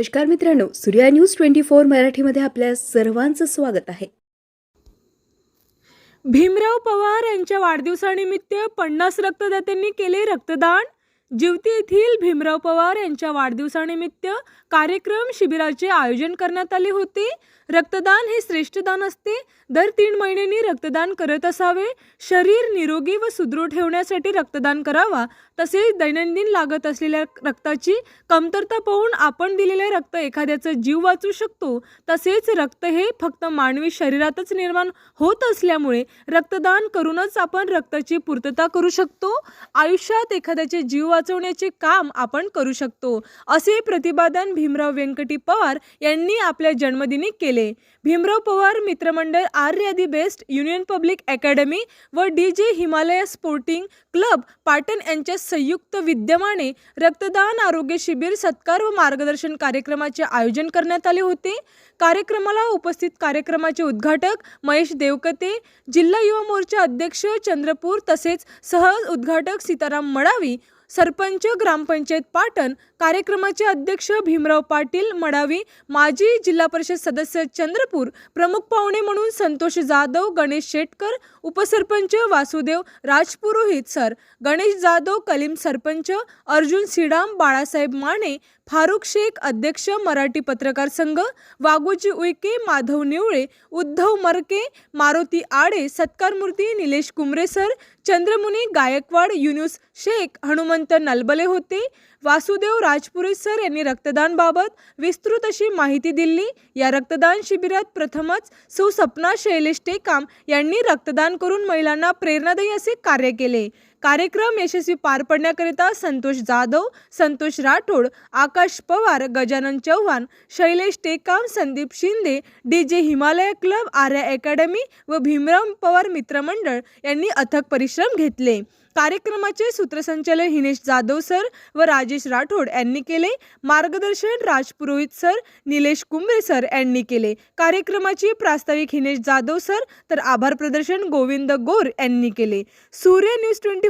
नमस्कार मित्रांनो Surya news twenty four मराठीमध्ये आपल्या सर्वांचं स्वागत आहे. भीमराव पवार यांच्या वाढदिवसानिमित्त पन्नास रक्तदात्यांनी केले रक्तदान. जिवती येथील भीमराव पवार यांच्या वाढदिवसानिमित्त कार्यक्रम शिबिराचे आयोजन करण्यात आले होते. रक्तदान हे श्रेष्ठ दान असते. दर तीन महिन्यांनी रक्तदान करत असावे. शरीर निरोगी व सुदृढ ठेवण्यासाठी रक्तदान करावा. तसेच दैनंदिन लागत असलेल्या रक्ताची कमतरता पाहून आपण दिलेले रक्त एखाद्याचा जीव वाचू शकतो. तसेच रक्त हे फक्त मानवी शरीरातच निर्माण होत असल्यामुळे रक्तदान करूनच आपण रक्ताची पूर्तता करू शकतो. आयुष्यात एखाद्याचे जीव वाचवण्याचे काम आपण करू शकतो. असे प्रतिपादन भीमराव व्यंकटी पवार यांनी आपल्या जन्मदिनी केले. भीमराव पवार मित्रमंडळ Arya the best union public academy व D J Himalaya sporting club Patan यांच्या संयुक्त विद्यमाने रक्तदान आरोग्य शिबिर सत्कार व मार्गदर्शन कार्यक्रमाचे आयोजन करण्यात आले होते. कार्यक्रमाला उपस्थित कार्यक्रमाचे उद्घाटक महेश देवकते जिल्हा युवा मोर्चा अध्यक्ष चंद्रपूर तसेच सह उद्घाटक सीताराम मडावी सरपंच ग्रामपंचायत पाटण कार्यक्रमाचे अध्यक्ष भीमराव पाटील मडावी माजी जिल्हा परिषद सदस्य चंद्रपूर प्रमुख पाहुणे म्हणून संतोष जाधव गणेश शेटकर उपसरपंच वासुदेव राजपुरोहित सर गणेश जाधव कलीम सरपंच अर्जुन सिडाम बाळासाहेब माने फारुख शेख अध्यक्ष मराठी पत्रकार संघ वागोजी उईके माधव निवळे उद्धव मरके मारुती आडे सत्कारमूर्ती निलेश कुमरे सर चंद्रमुनी गायकवाड युनुस शेख हनुमंत नलबले होते. वासुदेव राजपुरे सर यांनी रक्तदानबाबत विस्तृत अशी माहिती दिली. या रक्तदान शिबिरात प्रथमच सुसपना शैलेश टेकाम यांनी रक्तदान करून महिलांना प्रेरणादायी असे कार्य केले. कार्यक्रम यशस्वी पार पडण्याकरिता Santosh Jadhav Santosh Rathod Akash Pawar Gajanan Chavan Shailesh Tekam Sandeep Shinde D J Himalaya club Arya academy व भीमराव पवार मित्रमंडळ यांनी अथक परिश्रम घेतले. कार्यक्रमाचे सूत्रसंचालन हिनेश जाधव सर व राजेश राठोड यांनी केले. मार्गदर्शन राजपुरोहित सर निलेश कुंभरे सर यांनी केले. कार्यक्रमाची प्रास्ताविक हिनेश जाधव सर तर आभार प्रदर्शन गोविंद गोर यांनी केले. Surya news twenty